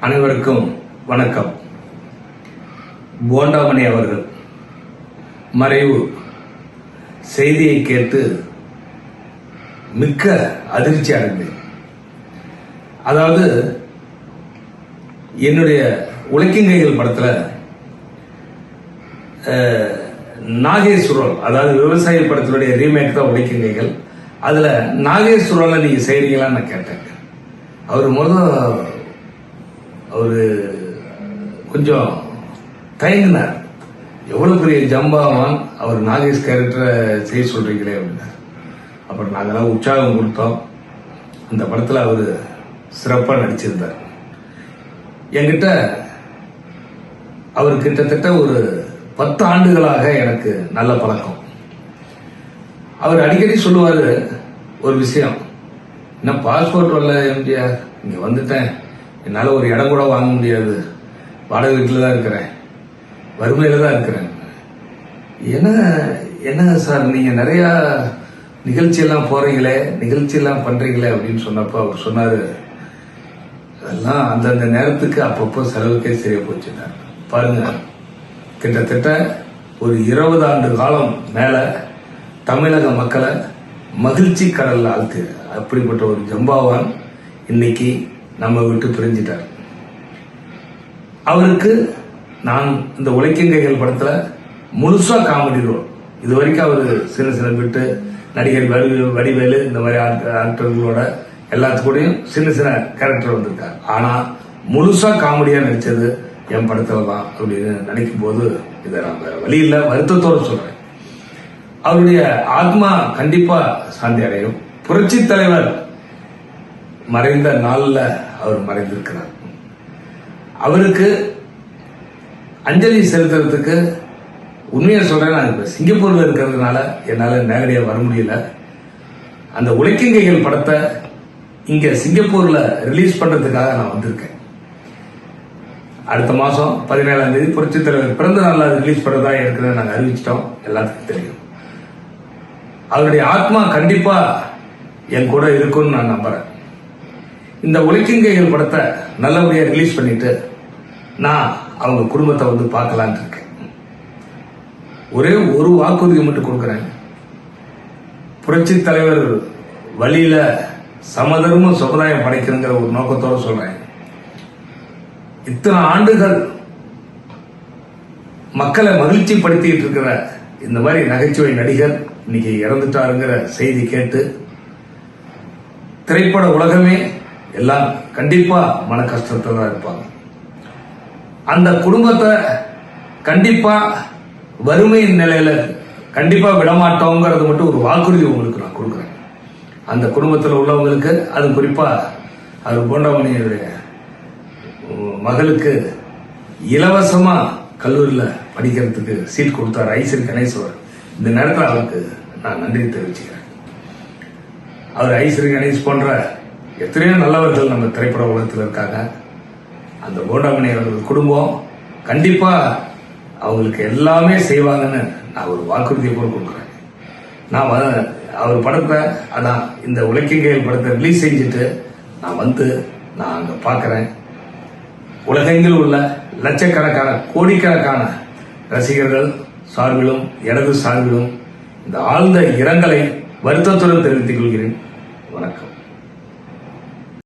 அனைவருக்கும் வணக்கம். போண்டாமணி அவர்கள் மறைவு செய்தியை கேட்டு மிக்க அதிர்ச்சி அடைந்தேன். அதாவது என்னுடைய உழைக்கங்கைகள் படத்தில் அஹ், நாகேஸ்வரன் அதாவது விவசாய படத்தினுடைய ரீமேக் தான் உழைக்கிங்கைகள் அதில் நாகேஸ்வரன்ல நீங்கள் செய்கிறீங்களான்னு நான் கேட்டேன். அவர் முத கொஞ்சம் தயங்கினார். எவ்வளவு பெரிய ஜம்பாவான் அவர் நாகேஷ் கேரக்டரை செய்ய சொல்றீங்களே அப்படின்னார். அப்புறம் நாங்கள்லாம் உற்சாகம் கொடுத்தோம். அந்த படத்தில் அவர் சிறப்பாக நடிச்சிருந்தார். என்கிட்ட அவர் கிட்டத்தட்ட ஒரு பத்து ஆண்டுகளாக எனக்கு நல்ல பழக்கம். அவர் அடிக்கடி சொல்லுவார் ஒரு விஷயம் என்ன பாஸ்போர்ட் வரல எம்ஜிஆர்? இங்கே வந்துட்டேன். என்னால் ஒரு இடம் கூட வாங்க முடியாது. வாடகை வீட்டில் தான் இருக்கிறேன். வறுமையில தான் இருக்கிறேன். என்ன என்ன சார் நீங்கள் நிறையா நிகழ்ச்சியெல்லாம் போகிறீங்களே நிகழ்ச்சியெல்லாம் பண்ணுறீங்களே அப்படின்னு சொன்னப்போ அவர் சொன்னார் அதெல்லாம் அந்தந்த நேரத்துக்கு அப்பப்போ செலவுக்கே சரியா போச்சுட்டார் பாருங்க கிட்டத்தட்ட ஒரு இருபது ஆண்டு காலம் மேலே தமிழக மக்களை மகிழ்ச்சி கடலில் ஆழ்த்து அப்படிப்பட்ட ஒரு ஜம்பாவான் இன்னைக்கு நம்ம விட்டு பிரிஞ்சிட்டார். அவருக்கு நான் இந்த உழைக்கங்கைகள் படத்தில் முழுசா காமெடி ரோல் இது வரைக்கும் அவர் சின்ன சின்ன விட்டு நடிகர் வடி- வடிவேலு இந்த மாதிரி ஆக்டர்களோட எல்லாத்துக்கூடையும் சின்ன சின்ன கேரக்டர் வந்திருக்கார். ஆனா முழுசா காமெடியா நடிச்சது என் படத்துல தான் அப்படின்னு நினைக்கும் போது இதை நான் வேற வழி இல்லை வருத்தத்தோடு சொல்றேன். அவருடைய ஆத்மா கண்டிப்பா சாந்தி அடையும். புரட்சி தலைவர் மறைந்த நாளில் அவர் மறைந்திருக்கிறார். அவருக்கு அஞ்சலி செலுத்துறதுக்கு உண்மையை சொல்கிறேன் நான் இப்போ சிங்கப்பூரில் இருக்கிறதுனால என்னால் நேரடியாக வர முடியல. அந்த உழைக்கிங்கைகள் படத்தை இங்கே சிங்கப்பூரில் ரிலீஸ் பண்ணுறதுக்காக நான் வந்திருக்கேன். அடுத்த மாதம் பதினேழாம் தேதி புரட்சித் தலைவர் பிறந்த நாளில் ரிலீஸ் பண்ணுறதா இருக்கிறத நாங்கள் அறிவிச்சிட்டோம். எல்லாத்துக்கும் தெரியும். அவருடைய ஆத்மா கண்டிப்பாக என் கூட இருக்கும்னு நான் நம்புறேன். இந்த உழைக்கிங்கைகள் படத்தை நல்லபடியாக ரிலீஸ் பண்ணிட்டு நான் அவங்க குடும்பத்தை வந்து பார்க்கலான் இருக்கேன். ஒரே ஒரு வாக்குறுதி மட்டும் கொடுக்குறேன். புரட்சி தலைவர் வழியில சமதர்ம சமுதாயம் படைக்கணுங்கிற ஒரு நோக்கத்தோட சொல்றேன். இத்தனை ஆண்டுகள் மக்களை மகிழ்ச்சி படுத்திட்டு இருக்கிற இந்த மாதிரி நகைச்சுவை நடிகர் இன்னைக்கு இறந்துட்டாருங்கிற செய்தி கேட்டு திரைப்பட உலகமே எல்லாம் கண்டிப்பா மன கஷ்டத்தில் தான் இருப்பாங்க. அந்த குடும்பத்தை கண்டிப்பா வறுமையின் நிலையில கண்டிப்பா விடமாட்டோங்கிறது மட்டும் ஒரு வாக்குறுதி உங்களுக்கு நான் கொடுக்குறேன். அந்த குடும்பத்தில் உள்ளவங்களுக்கு அது குறிப்பா அது போண்டமணியுடைய மகளுக்கு இலவசமா கல்லூரியில் படிக்கிறதுக்கு சீட் கொடுத்தார் ஐசரி கணேஸ்வர் இந்த நேரத்தில் அவருக்கு நான் நன்றி தெரிவிச்சுக்கிறேன். அவர் ஐஸ்வரி கணேஷ் போன்ற எத்தனையோ நல்லவர்கள் நம்ம திரைப்பட உலகத்தில் இருக்காங்க. அந்த போண்டாமணி அவர்கள் குடும்பம் கண்டிப்பா அவங்களுக்கு எல்லாமே செய்வாங்கன்னு நான் ஒரு வாக்குறுதியை கூட கொடுக்குறேன். நான் அவர் படத்தை அதான் இந்த உலக்கிங்கையில் படத்தை ரிலீஸ் செஞ்சுட்டு நான் வந்து நான் அங்கே பார்க்குறேன். உலகெங்கில் உள்ள லட்சக்கணக்கான கோடிக்கணக்கான ரசிகர்கள் சார்பிலும் எனது சார்பிலும் இந்த ஆழ்ந்த இரங்கலை வருத்தத்துடன் தெரிவித்துக் கொள்கிறேன். வணக்கம்.